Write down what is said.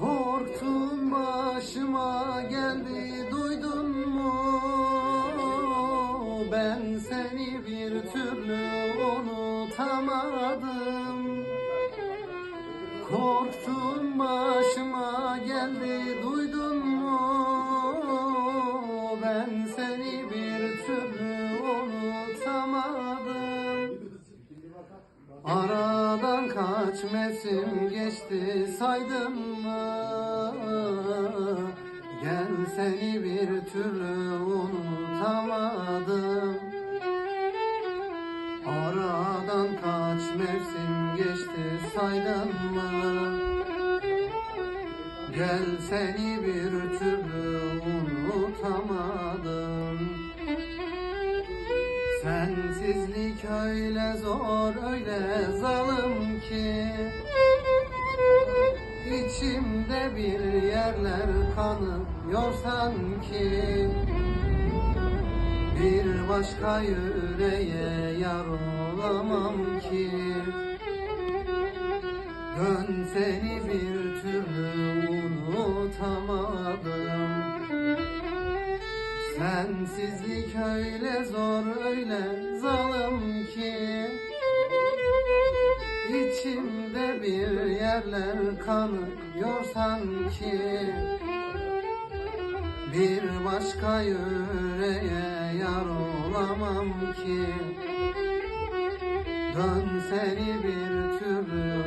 Korktum başıma geldi duydun mu? Ben seni bir türlü unutamadım Korktum başıma geldi duydun mu? Ben seni bir türlü unutamadım Ara Aradan kaç mevsim geçti saydın mı? Gel seni bir türlü unutamadım. Aradan kaç mevsim geçti saydın mı? Gel seni bir türlü unutamadım Sensizlik öyle zor öyle zalim ki. İçimde bir yerler kanıyor sanki. Bir başka yüreğe yar olamam ki. Dön Sensizlik öyle zor öyle zalim ki. İçimde bir yerler kanıyor sanki Bir başka yüreğe yar olamam ki. Dön seni bir türlü